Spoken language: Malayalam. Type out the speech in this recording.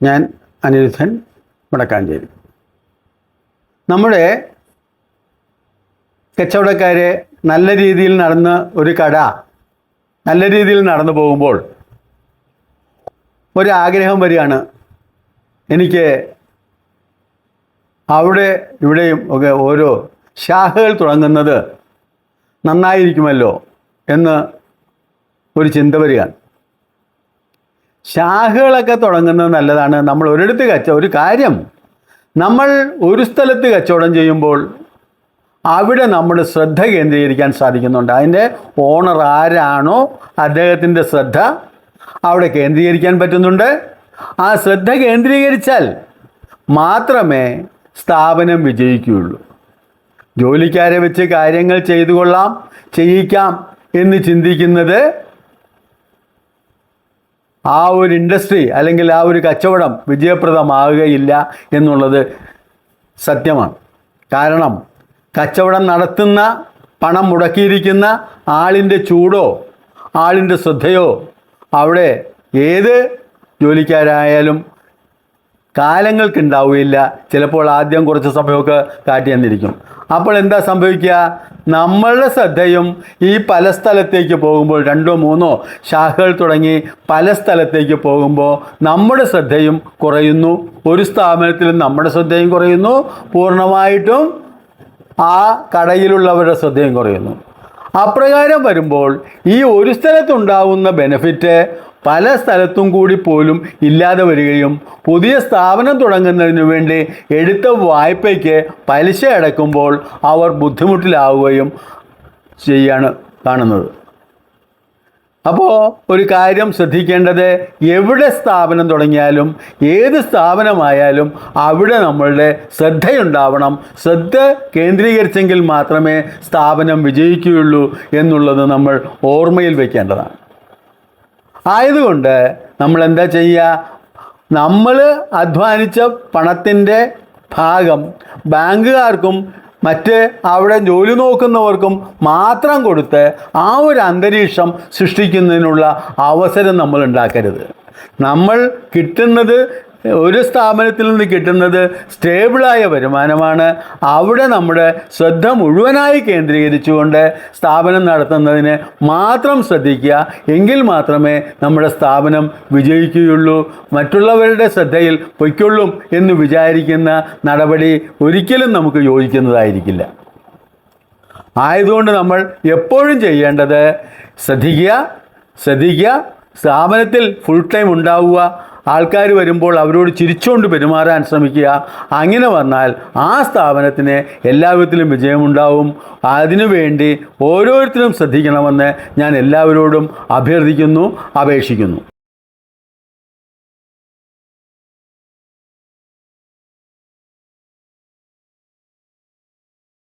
ഞാൻ അനിരുദ്ധൻ വടക്കാഞ്ചേരി. നമ്മുടെ കച്ചവടക്കാരെ നല്ല രീതിയിൽ നടന്ന് ഒരു കട നല്ല രീതിയിൽ നടന്നു പോകുമ്പോൾ ഒരാഗ്രഹം വരികയാണ്. എനിക്ക് അവിടെ ഇവിടെയും ഒക്കെ ഓരോ ശാഖകൾ തുടങ്ങുന്നത് നന്നായിരിക്കുമല്ലോ എന്ന് ഒരു ചിന്ത വരികയാണ്. ശാഖകളൊക്കെ തുടങ്ങുന്നത് നല്ലതാണ്. നമ്മൾ ഒരിടത്ത് കച്ച ഒരു കാര്യം. നമ്മൾ ഒരു സ്ഥലത്ത് കച്ചവടം ചെയ്യുമ്പോൾ അവിടെ നമ്മുടെ ശ്രദ്ധ കേന്ദ്രീകരിക്കാൻ സാധിക്കുന്നുണ്ട്. അതിന്റെ ഓണർ ആരാണോ അദ്ദേഹത്തിന്റെ ശ്രദ്ധ അവിടെ കേന്ദ്രീകരിക്കാൻ പറ്റുന്നുണ്ട്. ആ ശ്രദ്ധ കേന്ദ്രീകരിച്ചാൽ മാത്രമേ സ്ഥാപനം വിജയിക്കുകയുള്ളൂ. ജോലിക്കാരെ വെച്ച് കാര്യങ്ങൾ ചെയ്തു കൊള്ളാം ചെയ്യിക്കാം എന്ന് ചിന്തിക്കുന്നത് ആ ഒരു ഇൻഡസ്ട്രി അല്ലെങ്കിൽ ആ ഒരു കച്ചവടം വിജയപ്രദമാകുകയില്ല എന്നുള്ളത് സത്യമാണ്. കാരണം കച്ചവടം നടത്തുന്ന പണം മുടക്കിയിരിക്കുന്ന ആളിന്റെ ചൂടോ ആളിന്റെ ശ്രദ്ധയോ അവിടെ ഏത് ജോലിക്കാരായാലും കാലങ്ങൾക്ക് ഉണ്ടാവുകയില്ല. ചിലപ്പോൾ ആദ്യം കുറച്ച് സമയമൊക്കെ കാട്ടി തന്നിരിക്കും അപ്പോൾ എന്താ സംഭവിക്കുക? നമ്മളുടെ ശ്രദ്ധയും ഈ പല സ്ഥലത്തേക്ക് പോകുമ്പോൾ രണ്ടോ മൂന്നോ ശാഖകൾ തുടങ്ങി പല സ്ഥലത്തേക്ക് പോകുമ്പോൾ നമ്മുടെ ശ്രദ്ധയും കുറയുന്നു. ഒരു സ്ഥാപനത്തിലും നമ്മുടെ ശ്രദ്ധയും കുറയുന്നു. പൂർണമായിട്ടും ആ കടയിലുള്ളവരുടെ ശ്രദ്ധയും കുറയുന്നു. അപ്രകാരം വരുമ്പോൾ ഈ ഒരു സ്ഥലത്തുണ്ടാവുന്ന ബെനഫിറ്റ് പല സ്ഥലത്തും കൂടി പോലും ഇല്ലാതെ വരികയും പുതിയ സ്ഥാപനം തുടങ്ങുന്നതിനു വേണ്ടി എടുത്ത വായ്പയ്ക്ക് പലിശ അടക്കുമ്പോൾ അവർ ബുദ്ധിമുട്ടിലാവുകയും ചെയ്യാണ് കാണുന്നത്. അപ്പോൾ ഒരു കാര്യം ശ്രദ്ധിക്കേണ്ടത് എവിടെ സ്ഥാപനം തുടങ്ങിയാലും ഏത് സ്ഥാപനമായാലും അവിടെ നമ്മളുടെ ശ്രദ്ധയുണ്ടാവണം. ശ്രദ്ധ കേന്ദ്രീകരിച്ചെങ്കിൽ മാത്രമേ സ്ഥാപനം വിജയിക്കുകയുള്ളൂ എന്നുള്ളത് നമ്മൾ ഓർമ്മയിൽ വയ്ക്കേണ്ടതാണ് ആയതുകൊണ്ട് നമ്മൾ എന്താ ചെയ്യുക? നമ്മൾ അധ്വാനിച്ച പണത്തിന്റെ ഭാഗം ബാങ്കുകാർക്കും മറ്റ് അവിടെ ജോലി നോക്കുന്നവർക്കും മാത്രം കൊടുത്ത് ആ ഒരു അന്തരീക്ഷം സൃഷ്ടിക്കുന്നതിനുള്ള അവസരം നമ്മൾ ഉണ്ടാക്കരുത്. നമ്മൾ കിട്ടുന്നത് ഒരു സ്ഥാപനത്തിൽ നിന്ന് കിട്ടുന്നത് സ്റ്റേബിളായ വരുമാനമാണ്. അവിടെ നമ്മുടെ ശ്രദ്ധ മുഴുവനായി കേന്ദ്രീകരിച്ചുകൊണ്ട് സ്ഥാപനം നടത്തുന്നതിന് മാത്രം ശ്രദ്ധിക്കുക. എങ്കിൽ മാത്രമേ നമ്മുടെ സ്ഥാപനം വിജയിക്കുകയുള്ളൂ. മറ്റുള്ളവരുടെ ശ്രദ്ധയിൽ പൊയ്ക്കൊള്ളും എന്ന് വിചാരിക്കുന്ന നടപടി ഒരിക്കലും നമുക്ക് യോജിക്കുന്നതായിരിക്കില്ല. ആയതുകൊണ്ട് നമ്മൾ എപ്പോഴും ചെയ്യേണ്ടത് ശ്രദ്ധിക്കുക ശ്രദ്ധിക്കുക സ്ഥാപനത്തിൽ ഫുൾ ടൈം ഉണ്ടാവുക. ആൾക്കാർ വരുമ്പോൾ അവരോട് ചിരിച്ചുകൊണ്ട് പെരുമാറാൻ ശ്രമിക്കുക. അങ്ങനെ വന്നാൽ ആ സ്ഥാപനത്തിന് എല്ലാവിധത്തിലും വിജയമുണ്ടാവും. അതിനുവേണ്ടി ഓരോരുത്തരും ശ്രദ്ധിക്കണമെന്ന് ഞാൻ എല്ലാവരോടും അഭ്യർത്ഥിക്കുന്നു അപേക്ഷിക്കുന്നു.